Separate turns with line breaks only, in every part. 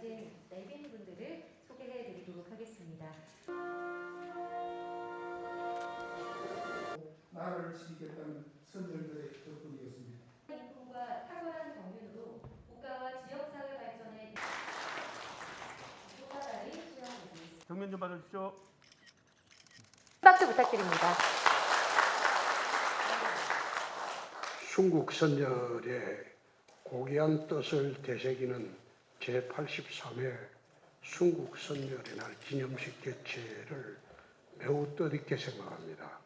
가진 내빈 분들을 소개해 드리도록 하겠습니다.
나라를 지키겠다는 선열들의 덕분이었습니다.
인품과 탁월한 경륜으로 국가와 지역사회 발전에 효과다리 수행하고 있습니다.
정면 좀 봐주시죠.
박수 부탁드립니다.
순국 선열의 고귀한 뜻을 되새기는 제83회 순국 선열의 날 기념식 개최를 매우 뜻있게 생각합니다.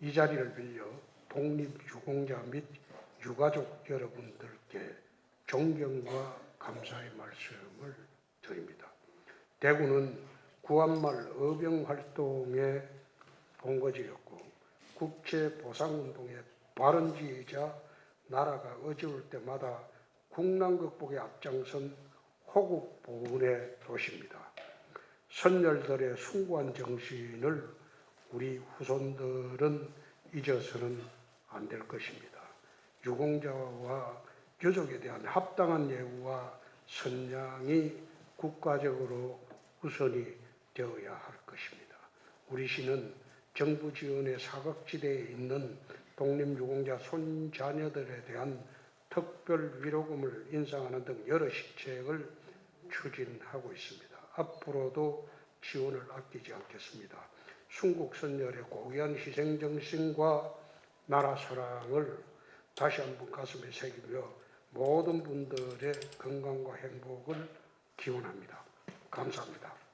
이 자리를 빌려 독립유공자 및 유가족 여러분들께 존경과 감사의 말씀을 드립니다. 대구는 구한말 어병 활동의 본거지였고 국제 보상운동의 발원지이자 나라가 어지울 때마다 국난 극복에 앞장선 호국 보훈의 도시입니다. 선열들의 숭고한 정신을 우리 후손들은 잊어서는 안 될 것입니다. 유공자와 유족에 대한 합당한 예우와 선량이 국가적으로 우선이 되어야 할 것입니다. 우리 시는 정부 지원의 사각지대에 있는 독립유공자 손자녀들에 대한 특별 위로금을 인상하는 등 여러 시책을 추진하고 있습니다. 앞으로도 지원을 아끼지 않겠습니다. 순국선열의 고귀한 희생정신과 나라 사랑을 다시 한번 가슴에 새기며 모든 분들의 건강과 행복을 기원합니다. 감사합니다.